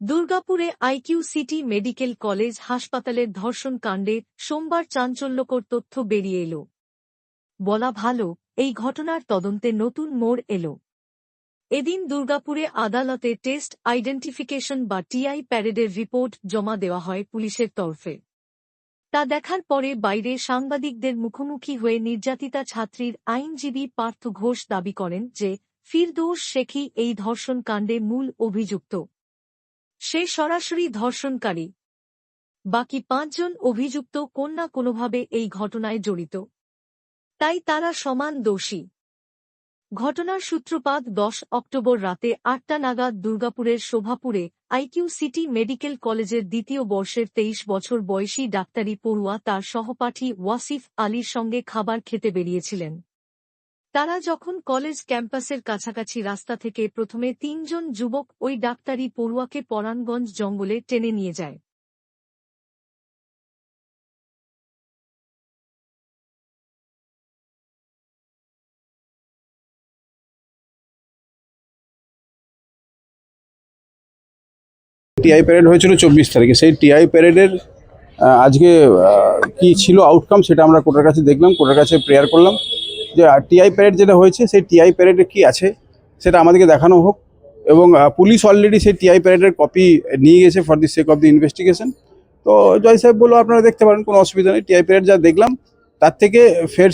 দুর্গাপুরে IQ city medical college হাসপাতালের ধর্ষণ কাণ্ডে সোমবার চাঞ্চল্যকর তথ্য বেরিয়ে এল। বলা ভালো, এই ঘটনার তদন্তে নতুন মোড় এল। এদিন দুর্গাপুরে আদালতে টেস্ট আইডেন্টিফিকেশন বা টিআই প্যারেডের রিপোর্ট জমা দেওয়া হয় পুলিশের তরফে। তা দেখার পরে বাইরে সাংবাদিকদের মুখোমুখি হয়ে নির্যাতিতা ছাত্রীর আইনজীবী পার্থ ঘোষ দাবি করেন যে ফিরদৌস শেখই এই ধর্ষণ কাণ্ডে মূল অভিযুক্ত। সে সরাসরি ধর্ষণকারী। বাকি পাঁচজন অভিযুক্ত কোন না কোনোভাবে এই ঘটনায় জড়িত। তাই তারা সমান দোষী। ঘটনার সূত্রপাত দশ অক্টোবর রাতে আটটা নাগাদ দুর্গাপুরের শোভাপুরে আইকিউ সিটি মেডিকেল কলেজের দ্বিতীয় বর্ষের তেইশ বছর বয়সী ডাক্তারি পড়ুয়া তার সহপাঠী ওয়াসিফ আলীর সঙ্গে খাবার খেতে বেরিয়েছিলেন। তারা যখন কলেজ ক্যাম্পাসের কাছাকাছি রাস্তা থেকে প্রথমে তিনজন যুবক ওই ডাক্তারি পড়ুয়াকে পরাণগঞ্জ জঙ্গলে টেনে নিয়ে যায়। টিআই প্যারেড হয়েছিল চব্বিশ তারিখে। সেই টিআই প্যারেডের আজকে কি ছিল আউটকাম সেটা আমরা কোটার কাছে দেখলাম, কোটার কাছে প্রেয়ার করলাম। যে টিআই প্যারেড যেটা হয়েছে, সেই টিআই প্যারেডে কি আছে সেটা আমাদেরকে দেখানো হোক। এবং পুলিশ অলরেডি সেই টিআই প্যারেডের কপি নিয়ে গেছে for the sake of the investigation তো জয় সাহেব বলল, আপনারা দেখতে পারেন, কোনো অসুবিধা নেই। টিআই প্যারেড যা দেখলাম, তার থেকে ফের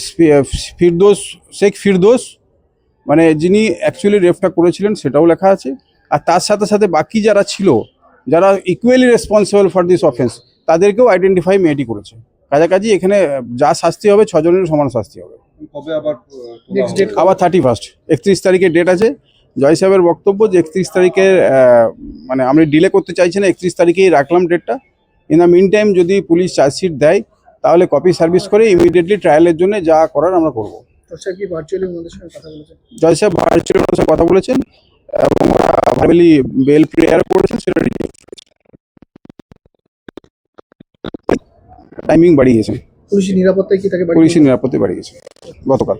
ফিরদোস, শেখ ফিরদোস মানে যিনি অ্যাকচুয়ালি রেফটা করেছিলেন, সেটাও লেখা আছে। আর তার সাথে সাথে বাকি যারা ছিল, যারা equally responsible for this offence তাদেরকেও আইডেন্টিফাই মেয়েটি করেছে। কাছাকাছি এখানে যা শাস্তি হবে ছজনের সমান শাস্তি হবে। কবে আবার আবার থার্টি ফার্স্ট একত্রিশ তারিখে ডেট আছে। জয় সাহেবের বক্তব্য যে একত্রিশ তারিখে মানে আমি ডিলে করতে চাইছি না একত্রিশ তারিখেই রাখলাম ডেটটা ইন দ্য মিন টাইম যদি পুলিশ চার্জশিট দেয় তাহলে কপি সার্ভিস করে ইমিডিয়েটলি ট্রায়ালের জন্য যা করার আমরা করব। তোর কি ভার্চুয়ালি ওনাদের সঙ্গে কথা বলেছেন? জয় সাহেব ভার্চুয়াল সাথে কথা বলেছেন এবং বেল প্রেয়ার করেছেন সেটা টাইমিং বাড়িয়েছে। পুলিশের নিরাপত্তায় কি তাকে পুলিশের নিরাপত্তায় বাড়িয়েছে। গতকাল।